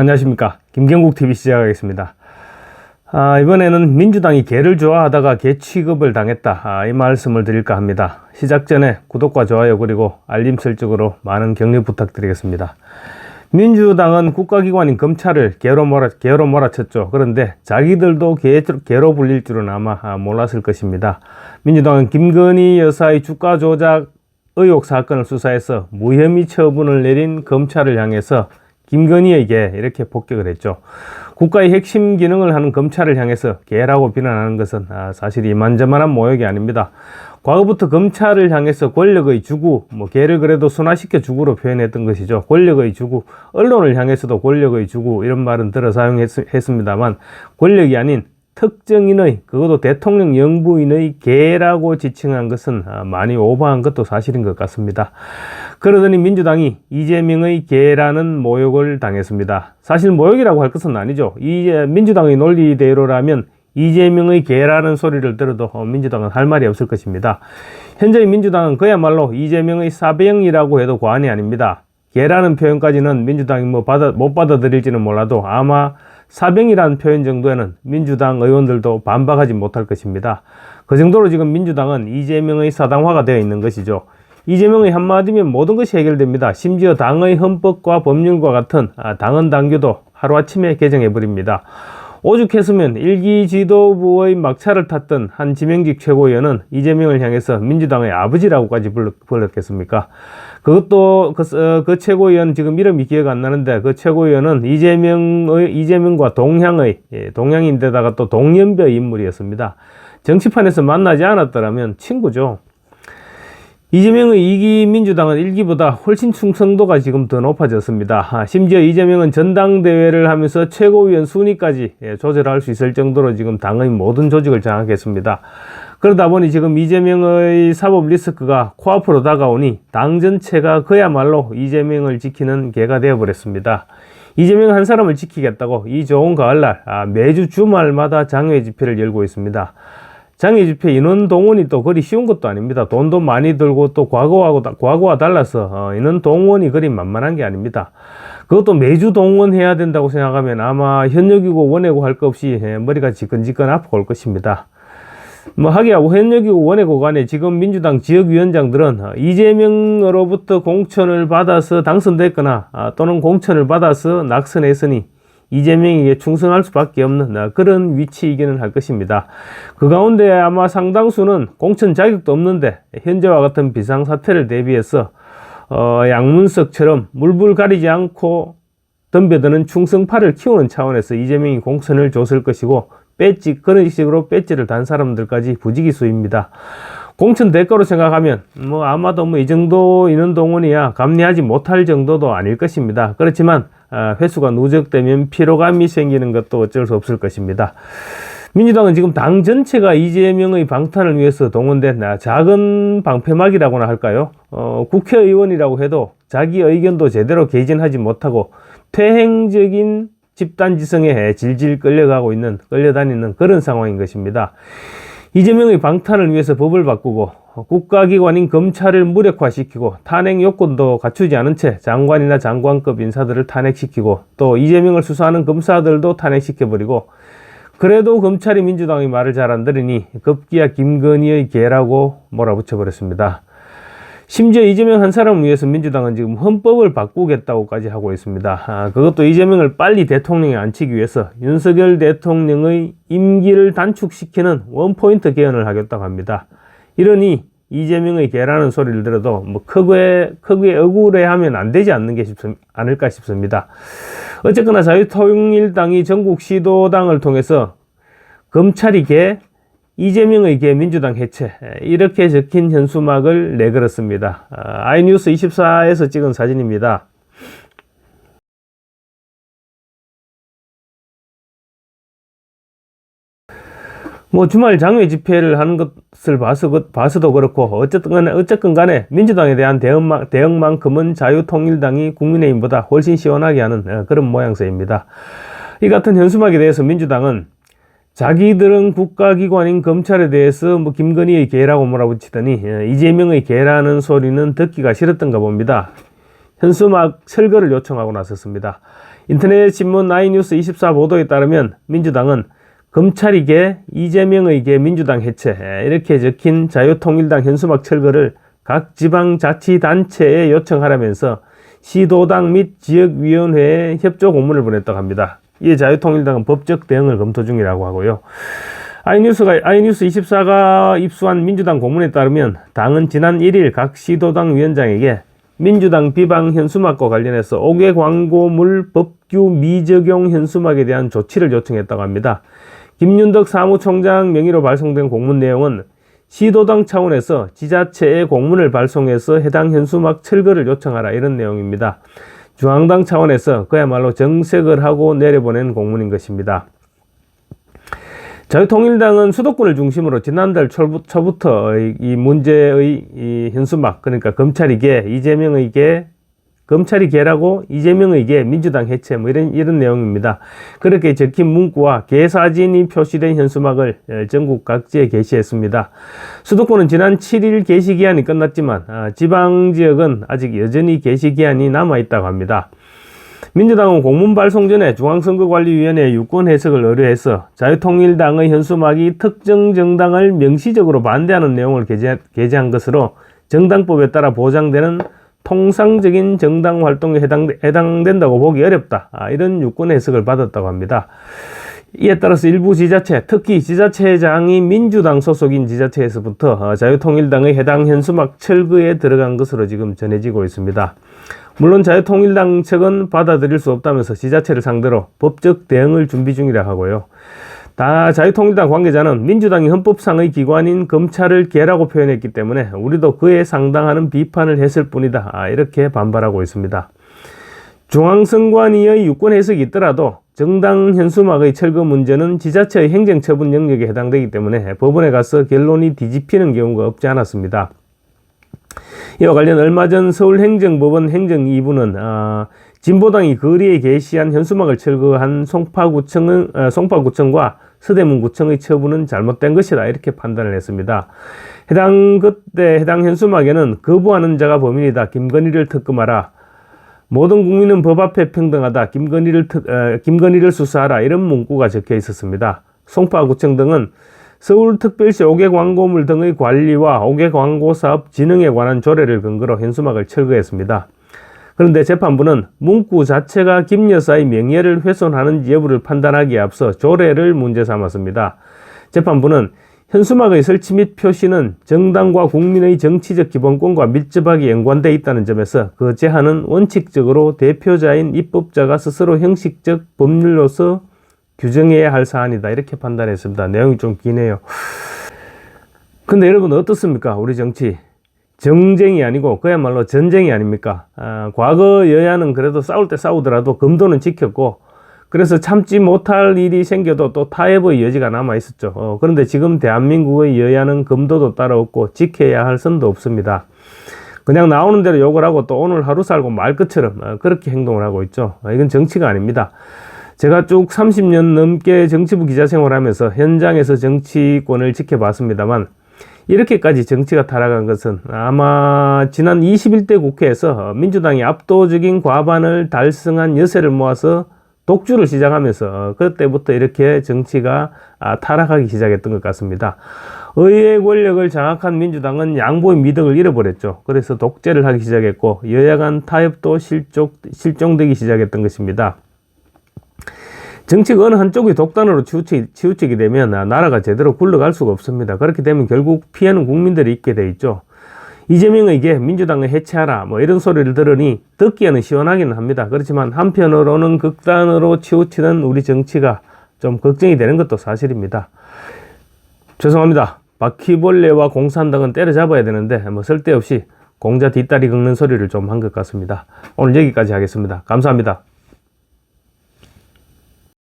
안녕하십니까. 김경국 TV 시작하겠습니다. 아, 이번에는 민주당이 개를 좋아하다가 개 취급을 당했다. 아, 이 말씀을 드릴까 합니다. 시작 전에 구독과 좋아요 그리고 알림 설정으로 많은 격려 부탁드리겠습니다. 민주당은 국가기관인 검찰을 개로 몰아, 개로 몰아쳤죠. 그런데 자기들도 개, 개로 불릴 줄은 아마 아, 몰랐을 것입니다. 민주당은 김건희 여사의 주가 조작 의혹 사건을 수사해서 무혐의 처분을 내린 검찰을 향해서 김건희에게 이렇게 폭격을 했죠. 국가의 핵심 기능을 하는 검찰을 향해서 개라고 비난하는 것은 아, 사실 이만저만한 모욕이 아닙니다. 과거부터 검찰을 향해서 권력의 주구, 뭐 개를 그래도 순화시켜 주구로 표현했던 것이죠. 권력의 주구, 언론을 향해서도 권력의 주구 이런 말은 들어 사용했습니다만 권력이 아닌 특정인의 그것도 대통령 영부인의 개라고 지칭한 것은 아, 많이 오버한 것도 사실인 것 같습니다. 그러더니 민주당이 이재명의 개라는 모욕을 당했습니다. 사실 모욕이라고 할 것은 아니죠. 이 민주당의 논리대로라면 이재명의 개라는 소리를 들어도 어, 민주당은 할 말이 없을 것입니다. 현재 민주당은 그야말로 이재명의 사병이라고 해도 과언이 아닙니다. 개라는 표현까지는 민주당이 뭐 받아, 못 받아들일지는 몰라도 아마 사병이라는 표현 정도에는 민주당 의원들도 반박하지 못할 것입니다. 그 정도로 지금 민주당은 이재명의 사당화가 되어 있는 것이죠. 이재명의 한마디면 모든 것이 해결됩니다. 심지어 당의 헌법과 법률과 같은 아, 당헌 당규도 하루아침에 개정해버립니다. 오죽했으면 일기 지도부의 막차를 탔던 한 지명직 최고위원은 이재명을 향해서 민주당의 아버지라고까지 불렀겠습니까? 그것도 그, 어, 그 최고위원 지금 이름이 기억 안 나는데 그 최고위원은 이재명의 이재명과 동향의 예, 동향인데다가 또 동년배 인물이었습니다. 정치판에서 만나지 않았더라면 친구죠. 이재명의 2기 민주당은 1기보다 훨씬 충성도가 지금 더 높아졌습니다. 아, 심지어 이재명은 전당대회를 하면서 최고위원 순위까지 예, 조절할 수 있을 정도로 지금 당의 모든 조직을 장악했습니다. 그러다 보니 지금 이재명의 사법 리스크가 코앞으로 다가오니 당 전체가 그야말로 이재명을 지키는 개가 되어버렸습니다. 이재명 한 사람을 지키겠다고 이 좋은 가을날 아, 매주 주말마다 장외 집회를 열고 있습니다. 장애 집회 인원 동원이 또 그리 쉬운 것도 아닙니다. 돈도 많이 들고 또 과거하고 과거와 달라서 어, 인원 동원이 그리 만만한 게 아닙니다. 그것도 매주 동원해야 된다고 생각하면 아마 현역이고 원해고 할 것 없이 예, 머리가 지끈지끈 아프고 올 것입니다. 뭐 하기야 현역이고 원해고 간에 지금 민주당 지역위원장들은 어, 이재명으로부터 공천을 받아서 당선됐거나 아, 또는 공천을 받아서 낙선했으니 이재명에게 충성할 수밖에 없는 그런 위치이기는 할 것입니다. 그 가운데 아마 상당수는 공천 자격도 없는데 현재와 같은 비상사태를 대비해서 어, 양문석처럼 물불 가리지 않고 덤벼드는 충성파를 키우는 차원에서 이재명이 공천을 줬을 것이고 배지 그런 식으로 배지를 단 사람들까지 부지기수입니다. 공천 대가로 생각하면 뭐 아마도 뭐 이 정도 인원 동원이야 감내하지 못할 정도도 아닐 것입니다. 그렇지만 아, 횟수가 누적되면 피로감이 생기는 것도 어쩔 수 없을 것입니다. 민주당은 지금 당 전체가 이재명의 방탄을 위해서 동원된 작은 방패막이라고나 할까요? 어, 국회의원이라고 해도 자기 의견도 제대로 개진하지 못하고 퇴행적인 집단지성에 질질 끌려가고 있는, 끌려다니는 그런 상황인 것입니다. 이재명의 방탄을 위해서 법을 바꾸고 국가기관인 검찰을 무력화시키고 탄핵 요건도 갖추지 않은 채 장관이나 장관급 인사들을 탄핵시키고 또 이재명을 수사하는 검사들도 탄핵시켜버리고 그래도 검찰이 민주당의 말을 잘 안 들으니 급기야 김건희의 개라고 몰아붙여버렸습니다. 심지어 이재명 한 사람을 위해서 민주당은 지금 헌법을 바꾸겠다고까지 하고 있습니다. 아, 그것도 이재명을 빨리 대통령에 앉히기 위해서 윤석열 대통령의 임기를 단축시키는 원포인트 개헌을 하겠다고 합니다. 이러니 이재명의 개라는 소리를 들어도 뭐 크게 크게 억울해하면 안 되지 않는 게 싶, 않을까 싶습니다. 어쨌거나 자유통일당이 전국 시도당을 통해서 검찰이 개, 이재명의 개 민주당 해체 이렇게 적힌 현수막을 내걸었습니다. 아, 아이뉴스 24에서 찍은 사진입니다. 뭐 주말 장외 집회를 하는 것을 봐서, 봐서도 그렇고 어쨌든 간에, 어쨌든 간에 민주당에 대한 대응만, 대응만큼은 자유통일당이 국민의힘보다 훨씬 시원하게 하는 어, 그런 모양새입니다. 이 같은 현수막에 대해서 민주당은 자기들은 국가기관인 검찰에 대해서 뭐 김건희의 개라고 몰아붙이더니 어, 이재명의 개라는 소리는 듣기가 싫었던가 봅니다. 현수막 철거를 요청하고 나섰습니다. 인터넷 신문 아이뉴스 24 보도에 따르면 민주당은 검찰이 개, 이재명의 개 민주당 해체 이렇게 적힌 자유통일당 현수막 철거를 각 지방자치단체에 요청하라면서 시도당 및 지역위원회에 협조 공문을 보냈다고 합니다. 이에 자유통일당은 법적 대응을 검토 중이라고 하고요. 아이뉴스가 아이뉴스 24가 입수한 민주당 공문에 따르면 당은 지난 1일 각 시도당 위원장에게 민주당 비방 현수막과 관련해서 5개 광고물 법규 미적용 현수막에 대한 조치를 요청했다고 합니다. 김윤덕 사무총장 명의로 발송된 공문 내용은 시도당 차원에서 지자체에 공문을 발송해서 해당 현수막 철거를 요청하라 이런 내용입니다. 중앙당 차원에서 그야말로 정색을 하고 내려보낸 공문인 것입니다. 자유통일당은 수도권을 중심으로 지난달 초부터 이 문제의 이 현수막 그러니까 이재명의 개 검찰이 개라고 이재명의 개 민주당 해체 뭐 이런 이런 내용입니다. 그렇게 적힌 문구와 개 사진이 표시된 현수막을 전국 각지에 게시했습니다. 수도권은 지난 7일 게시 기한이 끝났지만 아, 지방 지역은 아직 여전히 게시 기한이 남아 있다고 합니다. 민주당은 공문 발송 전에 중앙선거관리위원회 유권 해석을 의뢰해서 자유통일당의 현수막이 특정 정당을 명시적으로 반대하는 내용을 게재, 게재한 것으로 정당법에 따라 보장되는 통상적인 정당 활동에 해당, 해당 된다고 보기 어렵다. 아, 이런 유권 해석을 받았다고 합니다. 이에 따라서 일부 지자체, 특히 지자체장이 민주당 소속인 지자체에서부터 어, 자유통일당의 해당 현수막 철거에 들어간 것으로 지금 전해지고 있습니다. 물론 자유통일당 측은 받아들일 수 없다면서 지자체를 상대로 법적 대응을 준비 중이라 하고요. 다 자유통일당 관계자는 민주당이 헌법상의 기관인 검찰을 개라고 표현했기 때문에 우리도 그에 상당하는 비판을 했을 뿐이다. 아, 이렇게 반발하고 있습니다. 중앙선관위의 유권 해석이 있더라도 정당 현수막의 철거 문제는 지자체의 행정처분 영역에 해당되기 때문에 법원에 가서 결론이 뒤집히는 경우가 없지 않았습니다. 이와 관련 얼마 전 서울행정법원 행정 2부는 어, 진보당이 거리에 게시한 현수막을 철거한 송파구청은, 어, 송파구청과 서대문구청의 처분은 잘못된 것이다 이렇게 판단을 했습니다. 해당 그때 해당 현수막에는 거부하는 자가 범인이다. 김건희를 특검하라. 모든 국민은 법 앞에 평등하다. 김건희를 특, 어, 김건희를 수사하라. 이런 문구가 적혀 있었습니다. 송파구청 등은 서울특별시 5개 광고물 등의 관리와 5개 광고 사업 진흥에 관한 조례를 근거로 현수막을 철거했습니다. 그런데 재판부는 문구 자체가 김 여사의 명예를 훼손하는지 여부를 판단하기에 앞서 조례를 문제 삼았습니다. 재판부는 현수막의 설치 및 표시는 정당과 국민의 정치적 기본권과 밀접하게 연관되어 있다는 점에서 그 제한은 원칙적으로 대표자인 입법자가 스스로 형식적 법률로서 규정해야 할 사안이다. 이렇게 판단했습니다. 내용이 좀 기네요. 근데 여러분 어떻습니까? 우리 정치. 정쟁이 아니고 그야말로 전쟁이 아닙니까? 아, 과거 여야는 그래도 싸울 때 싸우더라도 금도는 지켰고 그래서 참지 못할 일이 생겨도 또 타협의 여지가 남아 있었죠. 어, 그런데 지금 대한민국의 여야는 금도도 따라없고 지켜야 할 선도 없습니다. 그냥 나오는 대로 욕을 하고 또 오늘 하루 살고 말 것처럼 어, 그렇게 행동을 하고 있죠. 어, 이건 정치가 아닙니다. 제가 쭉 30년 넘게 정치부 기자 생활하면서 현장에서 정치권을 지켜봤습니다만 이렇게까지 정치가 타락한 것은 아마 지난 21대 국회에서 민주당이 압도적인 과반을 달성한 여세를 모아서 독주를 시작하면서 그때부터 이렇게 정치가 아, 타락하기 시작했던 것 같습니다. 의회 권력을 장악한 민주당은 양보의 미덕을 잃어버렸죠. 그래서 독재를 하기 시작했고 여야 간 타협도 실종, 실종되기 시작했던 것입니다. 정치가 어느 한쪽이 독단으로 치우치, 치우치게 되면 나라가 제대로 굴러갈 수가 없습니다. 그렇게 되면 결국 피하는 국민들이 있게 돼 있죠. 이재명에게 민주당을 해체하라 뭐 이런 소리를 들으니 듣기에는 시원하기는 합니다. 그렇지만 한편으로는 극단으로 치우치는 우리 정치가 좀 걱정이 되는 것도 사실입니다. 죄송합니다. 바퀴벌레와 공산당은 때려잡아야 되는데 뭐 쓸데없이 공자 뒷다리 긁는 소리를 좀 한 것 같습니다. 오늘 여기까지 하겠습니다. 감사합니다.